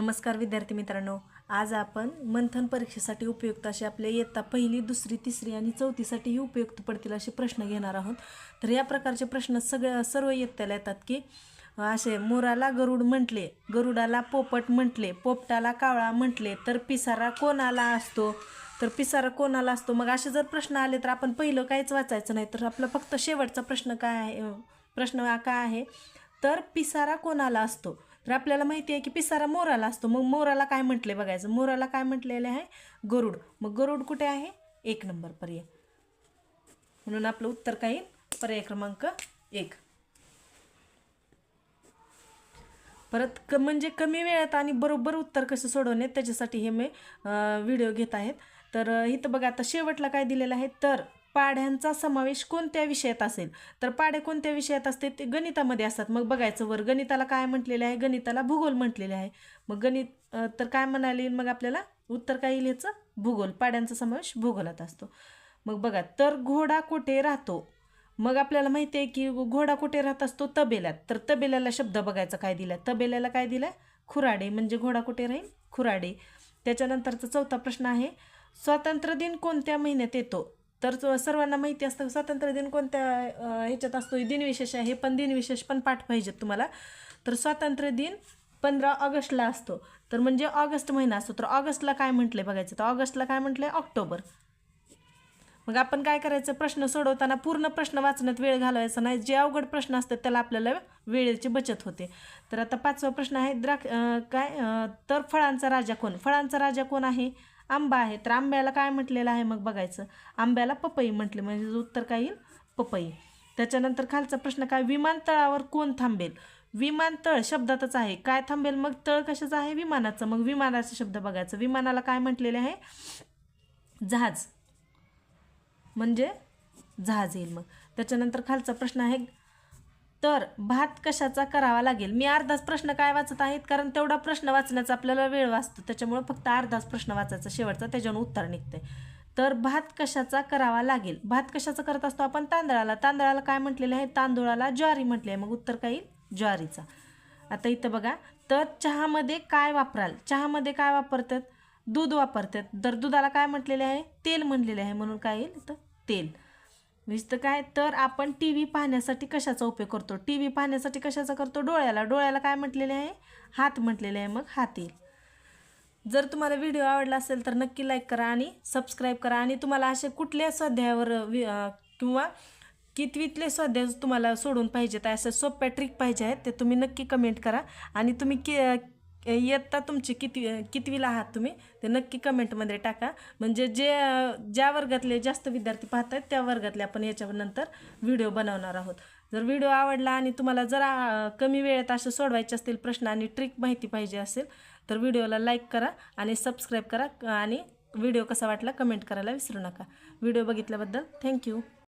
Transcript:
नमस्कार विद्यार्थी मित्रांनो. आज आपण मंथन परीक्षेसाठी उपयुक्त असे आपल्या इयत्ता पहिली दुसरी तिसरी आणि चौथीसाठीही उपयुक्त पडतील असे प्रश्न घेणार आहोत. तर या प्रकारचे प्रश्न सगळ्या सर्व इयत्तेला येतात की असे मोराला गरुड म्हटले गरुडाला पोपट म्हटले पोपटाला कावळा म्हटले तर पिसारा कोणाला असतो? तर पिसारा कोणाला असतो? मग असे जर प्रश्न आले तर आपण पहिलं काहीच वाचायचं नाही. तर आपला फक्त शेवटचा प्रश्न काय आहे? प्रश्न हा काय आहे? तर पिसारा कोणाला असतो? तर आपल्याला माहिती आहे की पिसारा मोराला असतो. मग मोराला काय म्हटले बघायचं? मोराला काय म्हटलेलं आहे? गरुड. मग गरुड कुठे आहे? एक नंबर पर्याय. म्हणून आपलं उत्तर काय येईल? पर्याय क्रमांक एक. परत क म्हणजे कमी वेळात आणि बरोबर उत्तर कसं सोडवणे त्याच्यासाठी हे मी व्हिडिओ घेत आहेत. तर इथं बघा आता शेवटला काय दिलेलं आहे? तर पाढ्यांचा समावेश कोणत्या विषयात असेल? तर पाढे कोणत्या विषयात असते? ते गणितामध्ये असतात. मग बघायचं वर गणिताला काय म्हटलेलं आहे? गणिताला भूगोल म्हटलेले आहे. मग गणित तर काय म्हणाले मग आपल्याला? उत्तर काय येईल याचं? भूगोल. पाड्यांचा समावेश भूगोलात असतो. मग बघा तर घोडा कुठे राहतो? मग आपल्याला माहिती आहे की घोडा कुठे राहत असतो? तबेल्यात. तर तबेल्याला शब्द बघायचा काय दिला तबेल्याला काय दिलं खुराडे. म्हणजे घोडा कुठे राहील? खुराडे. त्याच्यानंतरचा चौथा प्रश्न आहे. स्वातंत्र्य दिन कोणत्या महिन्यात येतो? तर सर्वांना माहिती असतं स्वातंत्र्य दिन कोणत्या ह्याच्यात असतो दिनविशेष आहे पण दिनविशेष पण पाठ पाहिजेत तुम्हाला. तर स्वातंत्र्य दिन पंधरा ऑगस्टला असतो. तर म्हणजे ऑगस्ट महिना असतो. तर ऑगस्टला काय म्हटले बघायचं? तर ऑगस्टला काय म्हटलंय? ऑक्टोबर. मग आपण काय करायचं? प्रश्न सोडवताना पूर्ण प्रश्न वाचण्यात वेळ घालवायचा नाही. जे अवघड प्रश्न असतात त्याला आपल्याला वेळेची बचत होते. तर आता पाचवा प्रश्न आहे द्राक्ष काय तर फळांचा राजा कोण? फळांचा राजा कोण आहे? आंबा आहे तर आंब्याला काय म्हटलेलं आहे मग बघायचं. आंब्याला पपई म्हटले म्हणजे उत्तर काय येईल? पपई. त्याच्यानंतर खालचा प्रश्न काय? विमानतळावर कोण थांबेल? विमानतळ शब्दातच आहे. काय थांबेल? मग तळ कशाचं आहे? विमानाचं. मग विमानाचा शब्द बघायचं. विमानाला काय म्हटलेले आहे? जहाज. म्हणजे जहाज येईल मग. त्याच्यानंतर खालचा प्रश्न आहे तर भात कशाचा करावा लागेल? मी अर्धाच प्रश्न काय वाचत आहेत? कारण तेवढा प्रश्न वाचण्याचा आपल्याला वेळ वाचतो. त्याच्यामुळे फक्त अर्धाच प्रश्न वाचायचा शेवटचा. त्याच्यावर उत्तर निघते तर भात कशाचा करावा लागेल? भात कशाचा करत असतो आपण? तांदळाला. तांदळाला काय म्हटलेलं आहे? तांदूळाला ज्वारी म्हटले आहे मग उत्तर काय येईल? ज्वारीचा. आता इथं बघा. तर चहामध्ये काय वापराल? चहामध्ये काय वापरतात? दूध वापरतात. तर दुधाला काय म्हटलेले आहे? तेल म्हणलेले आहे. म्हणून काय येईल? इथं तेल. नुसतं काय? तर आपण टी व्ही पाहण्यासाठी कशाचा उपयोग करतो? टी व्ही पाहण्यासाठी कशाचा करतो? डोळ्याला. डोळ्याला काय म्हटलेले आहे? हात म्हटलेले आहे मग हात. येईल जर तुम्हाला व्हिडिओ आवडला असेल तर नक्की लाईक करा आणि सबस्क्राईब करा. आणि तुम्हाला असे कुठल्या स्वाध्यायावर वि- किंवा कितवीतले स्वाध्याय तुम्हाला सोडून पाहिजेत अशा सोप्या ट्रिक पाहिजे आहेत ते तुम्ही नक्की कमेंट करा. आणि तुम्ही के इयत्ता तुमची किती कितवीला आहात तुम्ही? ते नक्की कमेंटमध्ये टाका. म्हणजे जे ज्या वर्गातले जास्त विद्यार्थी पाहत आहेत त्या वर्गातले आपण याच्यानंतर व्हिडिओ बनवणार आहोत. जर व्हिडिओ आवडला आणि तुम्हाला जरा कमी वेळेत असं सोडवायचे असतील प्रश्न आणि ट्रिक माहिती पाहिजे असेल तर व्हिडिओला लाईक करा आणि सबस्क्राईब करा. आणि व्हिडिओ कसा वाटला कमेंट करायला विसरू नका. व्हिडिओ बघितल्याबद्दल थँक्यू.